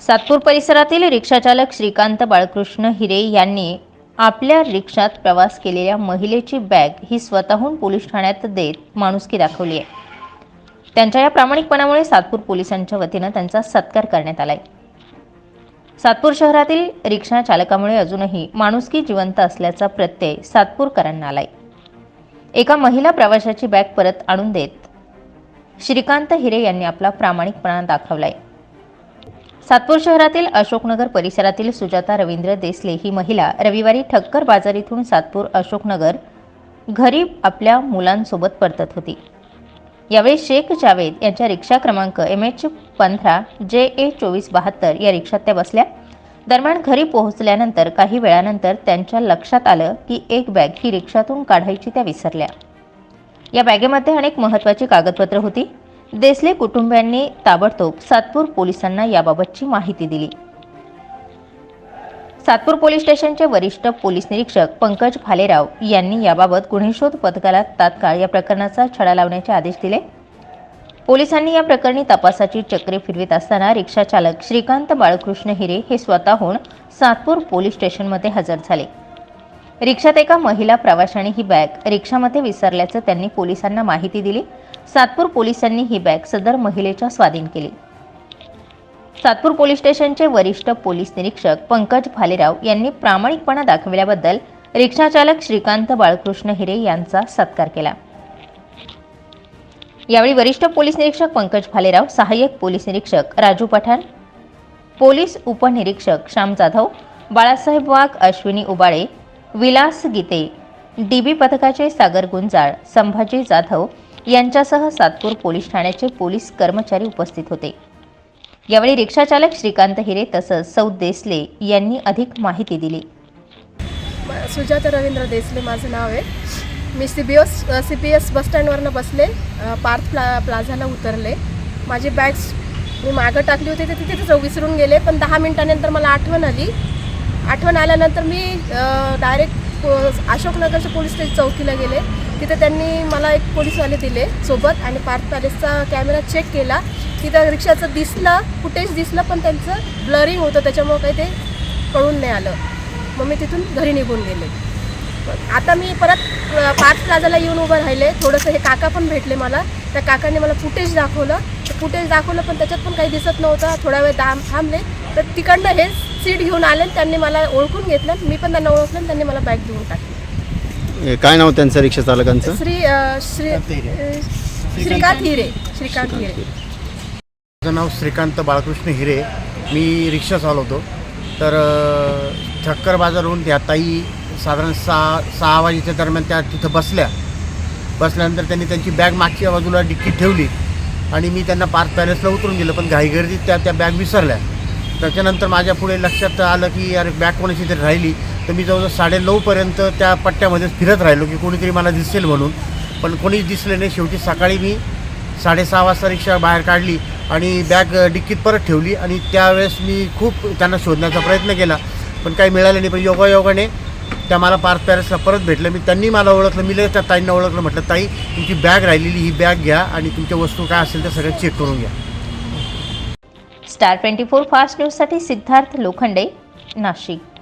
सातपूर परिसरातील रिक्षाचालक श्रीकांत बाळकृष्ण हिरे यांनी आपल्या रिक्षात प्रवास केलेल्या महिलेची बॅग ही स्वतःहून पोलीस ठाण्यात देत माणुसकी दाखवली आहे. त्यांच्या या प्रामाणिकपणामुळे सातपूर पोलिसांच्या वतीनं त्यांचा सत्कार करण्यात आलाय. सातपूर शहरातील रिक्षा चालकामुळे अजूनही माणुसकी जिवंत असल्याचा प्रत्यय सातपूरकरांना आलाय. एका महिला प्रवाशाची बॅग परत आणून देत श्रीकांत हिरे यांनी आपला प्रामाणिकपणा दाखवलाय. सातपूर शहरातील अशोकनगर परिसरातील सुजाता रवींद्र देसले ही महिला रविवारी ठक्कर बाजार इथून सातपूर अशोकनगर घरी आपल्या मुलांसोबत परतत होती. यावेळी शेख जावेद यांच्या रिक्षा क्रमांक एम एच पंधरा जे ए चोवीस बहात्तर या रिक्षात त्या बसल्या. दरम्यान घरी पोहोचल्यानंतर काही वेळानंतर त्यांच्या लक्षात आलं की एक बॅग ही रिक्षातून काढायची त्या विसरल्या. या बॅगेमध्ये अनेक महत्त्वाची कागदपत्र होती. देसले कुटुंबियांनी ताबडतोब सातपूर पोलिसांना याबाबतची माहिती दिली. सातपूर पोलीस स्टेशनचे वरिष्ठ पोलीस निरीक्षक पंकज भालेराव यांनी याबाबत गुन्हेशोध पथकाला तात्काळ या प्रकरणाचा छडा लावण्याचे आदेश दिले. पोलिसांनी या प्रकरणी तपासाची चक्रे फिरवित असताना रिक्षा चालक श्रीकांत बाळकृष्ण हिरे हे स्वतःहून सातपूर पोलीस स्टेशनमध्ये हजर झाले. रिक्षात एका महिला प्रवाशाने ही बॅग रिक्षामध्ये विसरल्याचं त्यांनी पोलिसांना माहिती दिली. सातपूर पोलिसांनी ही बॅग सदर महिलेच्या स्वाधीन केली. सातपूर पोलीस स्टेशनचे वरिष्ठ पोलीस निरीक्षक पंकज भालेराव यांनी प्रामाणिकपणा दाखविल्याबद्दल रिक्षाचालक श्रीकांत बाळकृष्ण हिरे यांचा सत्कार केला. यावेळी वरिष्ठ पोलीस निरीक्षक पंकज भालेराव सहाय्यक पोलीस निरीक्षक राजू पठाण पोलीस उपनिरीक्षक श्याम जाधव बाळासाहेब वाघ अश्विनी उबाळे विलास गीते डी बी पथकाचे सागर गुंजाळ संभाजी जाधव यांच्यासह सातपूर पोलीस ठाण्याचे पोलीस कर्मचारी उपस्थित होते. यावेळी रिक्षाचालक श्रीकांत हिरे तसंच सौ देसले यांनी अधिक माहिती दिली. सुजाता रवींद्र देसले माझं नाव आहे. मी C B S C P S बसस्टँडवरनं बसले पार्थ प्ला प्लाझाला उतरले. माझी बॅग्स मी मागं टाकली होती तर तिथेच विसरून गेले पण दहा मिनिटानंतर मला आठवण आली. आठवण आल्यानंतर मी डायरेक्ट अशोकनगरच्या पोलीस स्टेशन चौकीला गेले. तिथे त्यांनी मला एक पोलीसवाले दिले सोबत आणि पार्थ पॅलेसचा कॅमेरा चेक केला. तिथं रिक्षाचं दिसलं फुटेज दिसलं पण त्यांचं ब्लरिंग होतं. त्याच्यामुळं काही ते कळून नाही आलं. मग मी तिथून घरी निघून गेले. आता मी परत पार्थ प्लाझाला येऊन उभं राहिले. थोडंसं हे काका पण भेटले मला. त्या काकाने मला फुटेज दाखवलं. फुटेज दाखवलं पण त्याच्यात पण काही दिसत नव्हतं. थोडा वेळ दाम थांबले. तर तिकडनं हे सीट घेऊन आले आणि त्यांनी मला ओळखून घेतलं. मी पण त्यांना ओळखलं त्यांनी मला बॅग देऊन टाकली. काय नाव त्यांचं रिक्षा चालकांचं? श्री श्री श्रीकांत हिरे. श्रीकांत हिरे. माझं नाव श्रीकांत बाळकृष्ण हिरे. मी रिक्षा चालवतो. तर ठक्कर बाजारहून त्या ताई साधारण सहा सहा वाजेच्या दरम्यान त्या तिथं बसल्या. बसल्यानंतर त्यांनी त्यांची बॅग मागच्या बाजूला डिक्कीत ठेवली. आणि मी त्यांना पार्क पॅलेसला उतरून गेलं पण घाईगर्दीत त्या त्या बॅग विसरल्या. त्याच्यानंतर माझ्या पुढे लक्षात आलं की अरे बॅग कोणाची तरी राहिली. तर मी जवळजवळ साडे नऊपर्यंत त्या पट्ट्यामध्येच फिरत राहिलो की कोणीतरी मला दिसेल म्हणून. पण कोणीच दिसले नाही. शेवटी सकाळी मी साडेसहा वाजता रिक्षा बाहेर काढली आणि बॅग डिक्कीत परत ठेवली. आणि त्यावेळेस मी खूप त्यांना शोधण्याचा प्रयत्न केला. पण काही मिळालं नाही. पण योगायोगाने त्या मला पार्थ पॅरेसला परत भेटलं. मी त्यांनी मला ओळखलं मी लगेच त्या ताईंना ओळखलं म्हटलं ताई तुमची बॅग राहिलेली ही बॅग घ्या आणि तुमच्या वस्तू काय असेल त्या सगळ्या चेक करून घ्या. स्टार ट्वेंटी फोर फास्ट न्यूजसाठी सिद्धार्थ लोखंडे नाशिक.